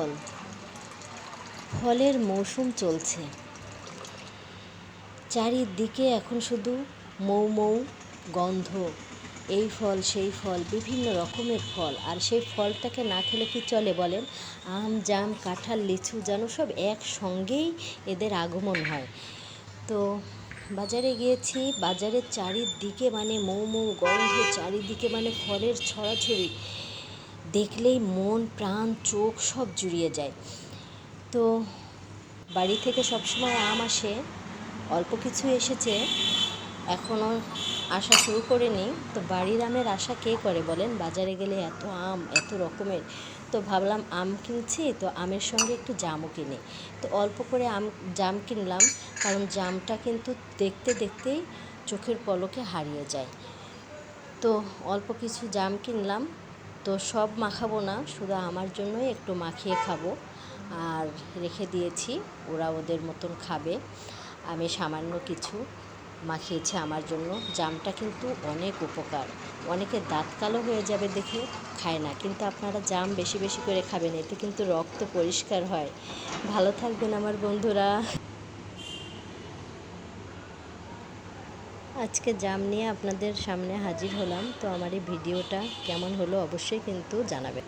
ফল ফলের মৌসুম চলছে। চারিদিকে এখন শুধু মৌ মৌ গন্ধ। এই ফল, সেই ফল, বিভিন্ন রকমের ফল। আর সেই ফলটাকে না খেলে কি চলে বলেন? আম, জাম, কাঁঠাল, লিচু যেন সব একসঙ্গেই এদের আগমন হয়। তো বাজারে গিয়েছি, বাজারের চারিদিকে মানে মৌ মৌ গন্ধ, চারিদিকে মানে ফলের ছড়াছড়ি। দেখলেই মন, প্রাণ, চোখ সব জুড়িয়ে যায়। তো বাড়ি থেকে সবসময় আম আসে, অল্প কিছু এসেছে এখনও আসা শুরু করেনি। তো বাড়ির আমের আশা কে করে বলেন? বাজারে গেলে এত আম, এত রকমের। তো ভাবলাম আম কিনছি, তো আমের সঙ্গে একটু জামও কিনি। তো অল্প করে আম, জাম কিনলাম, কারণ জামটা কিন্তু দেখতে দেখতেই চোখের পলকে হারিয়ে যায়। তো অল্প কিছু জাম কিনলাম তো সব মাখাবো না, শুধু আমার জন্যই একটু মাখিয়ে খাব। আর রেখে দিয়েছি, ওরা ওদের মতন খাবে। আমি সামান্য কিছু মাখিয়েছি আমার জন্য। জামটা কিন্তু অনেক উপকার। অনেকে দাঁত কালো হয়ে যাবে দেখে খায় না, কিন্তু আপনারা জাম বেশি বেশি করে খাবেন, এতে কিন্তু রক্ত পরিষ্কার হয়। ভালো থাকবেন আমার বন্ধুরা। আজকে জাম নিয়ে আপনাদের সামনে হাজির হলাম। তো আমার এই ভিডিওটা কেমন হলো অবশ্যই কিন্তু জানাবেন।